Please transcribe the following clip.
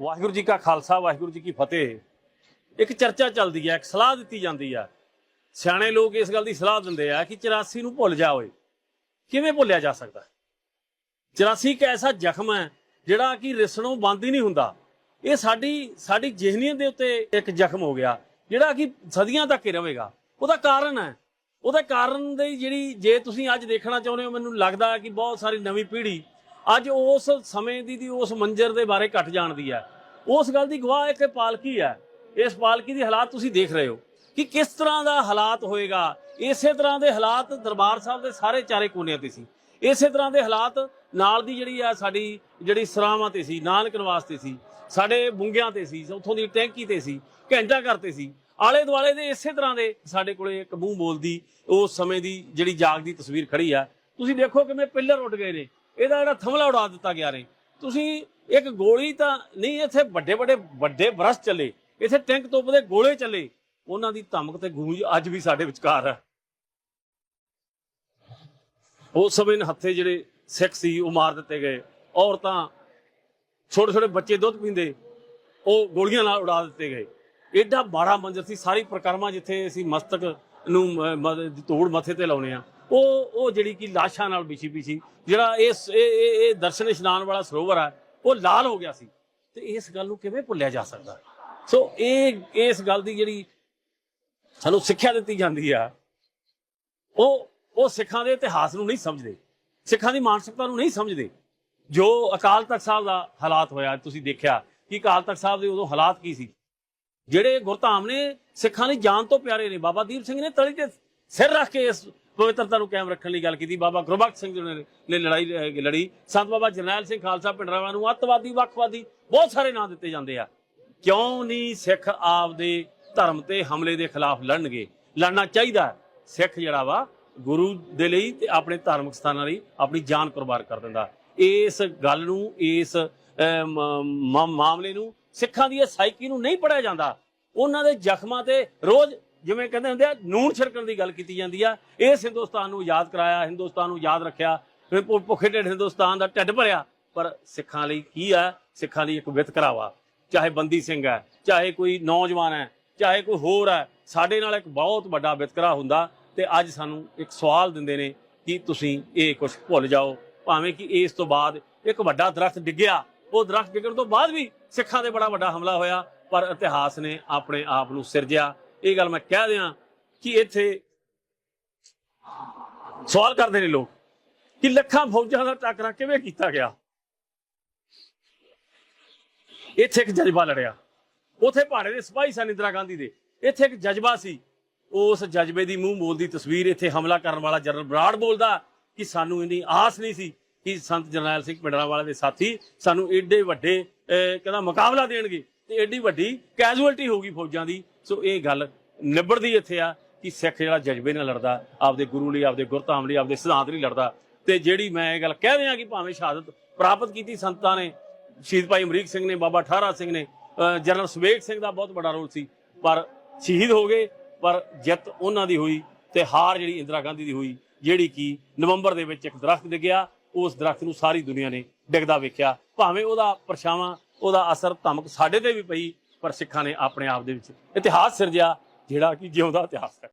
ਵਾਹਿਗੁਰੂ ਜੀ ਕਾ ਖਾਲਸਾ, ਵਾਹਿਗੁਰੂ ਜੀ ਕੀ ਫਤਿਹ। ਇੱਕ ਚਰਚਾ ਚੱਲਦੀ ਹੈ ਇੱਕ ਸਲਾਹ ਦਿੱਤੀ ਜਾਂਦੀ ਹੈ ਸਿਆਣੇ ਲੋਕ ਇਸ ਗੱਲ ਦੀ ਸਲਾਹ ਦਿੰਦੇ ਆ ਕਿ 84 ਨੂੰ ਭੁੱਲ ਜਾ ਓਏ ਕਿਵੇਂ ਭੁੱਲਿਆ ਜਾ ਸਕਦਾ? 84 ਇੱਕ ਐਸਾ ਜ਼ਖਮ ਹੈ ਜਿਹੜਾ ਕਿ ਰਿਸਣੋਂ ਬੰਦ ਹੀ ਨਹੀਂ ਹੁੰਦਾ। ਇਹ ਸਾਡੀ ਸਾਡੀ ਜ਼ਿਹਨੀਅਤ ਦੇ ਉੱਤੇ ਇੱਕ ਜ਼ਖਮ ਹੋ ਗਿਆ, ਜਿਹੜਾ ਕਿ ਸਦੀਆਂ ਤੱਕ ਹੀ ਰਹੇਗਾ। ਉਹਦਾ ਕਾਰਨ ਹੈ। ਉਹਦੇ ਕਾਰਨ ਦੀ ਜਿਹੜੀ, ਜੇ ਤੁਸੀਂ ਅੱਜ ਦੇਖਣਾ ਚਾਹੁੰਦੇ ਹੋ, ਮੈਨੂੰ ਲੱਗਦਾ ਕਿ ਬਹੁਤ ਸਾਰੀ ਨਵੀਂ ਪੀੜ੍ਹੀ ਅੱਜ ਉਸ ਸਮੇਂ ਦੀ ਦੀ ਉਸ ਮੰਜ਼ਰ ਦੇ ਬਾਰੇ ਘੱਟ ਜਾਣਦੀ ਹੈ। ਉਸ ਗੱਲ ਦੀ ਗਵਾਹ ਇੱਕ ਪਾਲਕੀ ਹੈ। ਇਸ ਪਾਲਕੀ ਦੀ ਹਾਲਾਤ ਤੁਸੀਂ ਦੇਖ ਰਹੇ ਹੋ ਕਿ ਕਿਸ ਤਰ੍ਹਾਂ ਦਾ ਹਾਲਾਤ ਹੋਏਗਾ। ਇਸੇ ਤਰ੍ਹਾਂ ਦੇ ਹਾਲਾਤ ਦਰਬਾਰ ਸਾਹਿਬ ਦੇ ਸਾਰੇ ਚਾਰੇ ਕੋਨਿਆਂ ਤੇ ਸੀ। ਇਸੇ ਤਰ੍ਹਾਂ ਦੇ ਹਾਲਾਤ ਨਾਲ ਦੀ ਜਿਹੜੀ ਆ ਸਾਡੀ ਜਿਹੜੀ ਸਰਾਵਾਂ ਤੇ ਸੀ ਨਾਨਕ ਨਿਵਾਸ ਤੇ ਸੀ, ਸਾਡੇ ਬੁੰਗਿਆਂ ਤੇ ਸੀ, ਉੱਥੋਂ ਦੀ ਟੈਂਕੀ ਤੇ ਸੀ, ਘੰਟਾ ਘਰ ਤੇ ਸੀ। ਆਲੇ ਦੁਆਲੇ ਦੇ ਇਸੇ ਤਰ੍ਹਾਂ ਦੇ ਸਾਡੇ ਕੋਲੇ ਇੱਕ ਮੂੰਹ ਬੋਲਦੀ, ਉਸ ਸਮੇਂ ਦੀ ਜਿਹੜੀ ਜਾਗ ਦੀ ਤਸਵੀਰ ਖੜੀ ਆ। ਤੁਸੀਂ ਦੇਖੋ ਕਿਵੇਂ ਪਿੱਲਰ ਉੱਡ ਗਏ ਨੇ। ਇਹਦਾ ਜਿਹੜਾ ਥਮਲਾ ਉਡਾ ਦਿੱਤਾ ਗਿਆ ਨੇ ਤੁਸੀਂ ਇੱਕ ਗੋਲੀ ਤਾਂ ਨਹੀਂ, ਇੱਥੇ ਵੱਡੇ ਵੱਡੇ ਵੱਡੇ ਬਰਸ ਚੱਲੇ। ਇੱਥੇ ਟੈਂਕ ਤੋਪ ਦੇ ਗੋਲੇ ਚੱਲੇ। ਉਹਨਾਂ ਦੀ ਧਮਕ ਤੇ ਗੂੰਜ ਅੱਜ ਵੀ ਸਾਡੇ ਵਿਚਕਾਰ ਹੈ ਉਸ ਸਮੇਂ ਦੇ ਹੱਥੇ ਜਿਹੜੇ ਸਿੱਖ ਸੀ, ਉਹ ਮਾਰ ਦਿੱਤੇ ਗਏ। ਔਰਤਾਂ ਛੋਟੇ ਛੋਟੇ ਬੱਚੇ ਦੁੱਧ ਪੀਂਦੇ, ਉਹ ਗੋਲੀਆਂ ਨਾਲ ਉਡਾ ਦਿੱਤੇ ਗਏ। ਐਡਾ ਮਾੜਾ ਮੰਜ਼ਰ ਸੀ, ਸਾਰੀ ਪ੍ਰਕਰਮਾ ਜਿੱਥੇ ਅਸੀਂ ਮਸਤਕ ਨੂੰ ਤੋੜ ਮੱਥੇ ਤੇ ਲਾਉਨੇ ਆ, ਉਹ ਉਹ ਜਿਹੜੀ ਕਿ ਲਾਸ਼ਾਂ ਨਾਲ ਵਿਛੀ ਪਈ ਸੀ, ਜਿਹੜਾ ਇਸ ਇਹ ਇਹ ਦਰਸ਼ਨ ਇਸ਼ਨਾਨ ਵਾਲਾ ਸਰੋਵਰ ਹੈ ਉਹ ਲਾਲ ਹੋ ਗਿਆ ਸੀ। ਤੇ ਇਸ ਗੱਲ ਨੂੰ ਕਿਵੇਂ ਭੁੱਲਿਆ ਜਾ ਸਕਦਾ? ਸੋ ਇਹ, ਇਸ ਗੱਲ ਦੀ ਜਿਹੜੀ ਸਾਨੂੰ ਸਿੱਖਿਆ ਦਿੱਤੀ ਜਾਂਦੀ ਆ, ਉਹ ਉਹ ਸਿੱਖਾਂ ਦੇ ਇਤਿਹਾਸ ਨੂੰ ਨਹੀਂ ਸਮਝਦੇ, ਸਿੱਖਾਂ ਦੀ ਮਾਨਸਿਕਤਾ ਨੂੰ ਨਹੀਂ ਸਮਝਦੇ। ਜੋ ਅਕਾਲ ਤਖਤ ਸਾਹਿਬ ਦਾ ਹਾਲਾਤ ਹੋਇਆ, ਤੁਸੀਂ ਦੇਖਿਆ ਕਿ ਅਕਾਲ ਤਖਤ ਸਾਹਿਬ ਦੇ ਉਦੋਂ ਹਾਲਾਤ ਕੀ ਸੀ? ਜਿਹੜੇ ਗੁਰਧਾਮ ਨੇ ਸਿੱਖਾਂ ਦੀ ਜਾਨ ਤੋਂ ਪਿਆਰੇ ਨੇ। ਬਾਬਾ ਦੀਪ ਸਿੰਘ ਨੇ ਤਲੀ ਤੇ ਸਿਰ ਰੱਖ ਕੇ ਇਸ ਪਵਿੱਤਰਤਾ ਨੂੰ ਕਾਇਮ ਰੱਖਣ ਲਈ ਗੱਲ ਕੀਤੀ। ਬਾਬਾ ਗੁਰਬਖਸ਼ ਸਿੰਘ ਜੀ ਨੇ ਲੜਾਈ ਲੜੀ। ਸੰਤ ਬਾਬਾ ਜਰਨੈਲ ਸਿੰਘ ਖਾਲਸਾ ਪਿੰਡਰਾਵਾ ਨੂੰ ਅੱਤਵਾਦੀ ਵੱਖਵਾਦੀ ਬਹੁਤ ਸਾਰੇ ਨਾਂ ਦਿੱਤੇ ਜਾਂਦੇ ਆ। ਕਿਉਂ ਨਹੀਂ ਸਿੱਖ ਆਪਦੇ ਧਰਮ ਤੇ ਹਮਲੇ ਦੇ ਖਿਲਾਫ ਲੜਨਗੇ? ਲੜਨਾ ਚਾਹੀਦਾ ਸਿੱਖ ਜਿਹੜਾ ਵਾ ਗੁਰੂ ਦੇ ਲਈ ਤੇ ਆਪਣੇ ਧਾਰਮਿਕ ਸਥਾਨਾਂ ਲਈ ਆਪਣੀ ਜਾਨ ਕੁਰਬਾਨ ਕਰ ਦਿੰਦਾ। ਇਸ ਗੱਲ ਨੂੰ ਇਸ ਅਹ, ਮਾਮਲੇ ਨੂੰ ਸਿੱਖਾਂ ਦੀ ਇਹ ਸਾਈਕੀ ਨੂੰ ਨਹੀਂ ਪੜਿਆ ਜਾਂਦਾ। ਉਹਨਾਂ ਦੇ ਜ਼ਖਮਾਂ ਤੇ ਰੋਜ਼ ਜਿਵੇਂ ਕਹਿੰਦੇ ਹੁੰਦੇ ਆ ਨੂਨ ਛਿੜਕਣ ਦੀ ਗੱਲ ਕੀਤੀ ਜਾਂਦੀ ਆ। ਇਸ ਹਿੰਦੁਸਤਾਨ ਨੂੰ ਯਾਦ ਕਰਾਇਆ, ਹਿੰਦੁਸਤਾਨ ਨੂੰ ਯਾਦ ਰੱਖਿਆ ਭੁੱਖੇ ਢਿੱਡ ਹਿੰਦੁਸਤਾਨ ਦਾ ਢਿੱਡ ਭਰਿਆ। ਪਰ ਸਿੱਖਾਂ ਲਈ ਕੀ ਆ? ਸਿੱਖਾਂ ਲਈ ਇੱਕ ਵਿਤਕਰਾ ਵਾ ਚਾਹੇ ਬੰਦੀ ਸਿੰਘ ਹੈ, ਚਾਹੇ ਕੋਈ ਨੌਜਵਾਨ ਹੈ, ਚਾਹੇ ਕੋਈ ਹੋਰ ਹੈ, ਸਾਡੇ ਨਾਲ ਇੱਕ ਬਹੁਤ ਵੱਡਾ ਵਿਤਕਰਾ ਹੁੰਦਾ ਤੇ ਅੱਜ ਸਾਨੂੰ ਇੱਕ ਸਵਾਲ ਦਿੰਦੇ ਨੇ ਕਿ ਤੁਸੀਂ ਇਹ ਕੁਝ ਭੁੱਲ ਜਾਓ, ਭਾਵੇਂ ਕਿ ਇਸ ਤੋਂ ਬਾਅਦ ਇੱਕ ਵੱਡਾ ਦਰਖਤ ਡਿੱਗਿਆ ਉਹ ਦਰਖਤ ਡਿੱਗਣ ਤੋਂ ਬਾਅਦ ਵੀ ਸਿੱਖਾਂ ਤੇ ਬੜਾ ਵੱਡਾ ਹਮਲਾ ਹੋਇਆ, ਪਰ ਇਤਿਹਾਸ ਨੇ ਆਪਣੇ ਆਪ ਨੂੰ ਸਿਰਜਿਆ। ਇਹ ਗੱਲ ਮੈਂ ਕਹਿ ਦਿਆਂ ਕਿ ਇੱਥੇ ਸਵਾਲ ਕਰਦੇ ਨੇ ਲੋਕ ਕਿ ਲੱਖਾਂ ਫੌਜਾਂ ਦਾ ਟਾਕਰਾ ਕਿਵੇਂ ਕੀਤਾ ਗਿਆ? ਇੱਥੇ ਇੱਕ ਜਜ਼ਬਾ ਲੜਿਆ। ਉਥੇ ਭਾੜੇ ਦੇ ਸਿਪਾਹੀ ਸਨ ਇੰਦਰਾ ਗਾਂਧੀ ਦੇ। ਇੱਥੇ ਇੱਕ ਜਜ਼ਬਾ ਸੀ। ਉਸ ਜਜ਼ਬੇ ਦੀ ਮੂੰਹ ਬੋਲਦੀ ਤਸਵੀਰ ਇੱਥੇ ਹਮਲਾ ਕਰਨ ਵਾਲਾ ਜਨਰਲ ਬਰਾੜ ਬੋਲਦਾ ਕਿ ਸਾਨੂੰ ਇੰਨੀ ਆਸ ਨਹੀਂ ਸੀ ਕਿ ਸੰਤ ਜਰਨੈਲ ਸਿੰਘ ਪਿੰਡਰਾਵਾਲਾ ਦੇ ਸਾਥੀ ਸਾਨੂੰ ਏਡੇ ਵੱਡੇ ਕਹਿੰਦਾ ਮੁਕਾਬਲਾ ਦੇਣਗੇ ਤੇ ਏਡੀ ਵੱਡੀ ਕੈਜੂਅਲਟੀ ਹੋਊਗੀ ਫੌਜਾਂ ਦੀ। ਸੋ ਇਹ ਗੱਲ ਨਿਬੜਦੀ ਇੱਥੇ ਆ ਕਿ ਸਿੱਖ ਜਿਹੜਾ ਜਜ਼ਬੇ ਨਾਲ ਲੜਦਾ, ਆਪਦੇ ਗੁਰੂ ਲਈ, ਆਪਦੇ ਗੁਰਧਾਮ ਲਈ, ਆਪਦੇ ਸਿਧਾਂਤ ਲਈ ਲੜਦਾ। ਤੇ ਜਿਹੜੀ ਮੈਂ ਇਹ ਗੱਲ ਕਹਿ ਰਿਹਾ ਕਿ ਭਾਵੇਂ ਸ਼ਹਾਦਤ ਪ੍ਰਾਪਤ ਕੀਤੀ ਸੰਤਾਂ ਨੇ, ਸ਼ਹੀਦ ਭਾਈ ਅਮਰੀਕ ਸਿੰਘ ਨੇ, ਬਾਬਾ ਠਾਰਾ ਸਿੰਘ ਨੇ ਜਨਰਲ ਸੁਬੇਗ ਸਿੰਘ ਦਾ ਬਹੁਤ ਵੱਡਾ ਰੋਲ ਸੀ, ਪਰ ਸ਼ਹੀਦ ਹੋ ਗਏ, ਪਰ ਜਿੱਤ ਉਹਨਾਂ ਦੀ ਹੋਈ ਤੇ ਹਾਰ ਜਿਹੜੀ ਇੰਦਰਾ ਗਾਂਧੀ ਦੀ ਹੋਈ, ਜਿਹੜੀ ਕਿ ਨਵੰਬਰ ਦੇ ਵਿੱਚ ਇੱਕ ਦਰਖਤ ਡਿੱਗਿਆ। ਉਸ ਦਰਖਤ ਨੂੰ ਸਾਰੀ ਦੁਨੀਆ ਨੇ ਡਿੱਗਦਾ ਵੇਖਿਆ। ਭਾਵੇਂ ਉਹਦਾ ਪਰਛਾਵਾਂ, ਉਹਦਾ ਅਸਰ ਧਮਕ ਸਾਡੇ ਤੇ ਵੀ ਪਈ, ਪਰ ਸਿੱਖਾਂ ਨੇ ਆਪਣੇ ਆਪ ਦੇ ਵਿੱਚ ਇਤਿਹਾਸ ਸਿਰਜਿਆ, ਜਿਹੜਾ ਕਿ ਜਿਉਂਦਾ ਇਤਿਹਾਸ ਹੈ।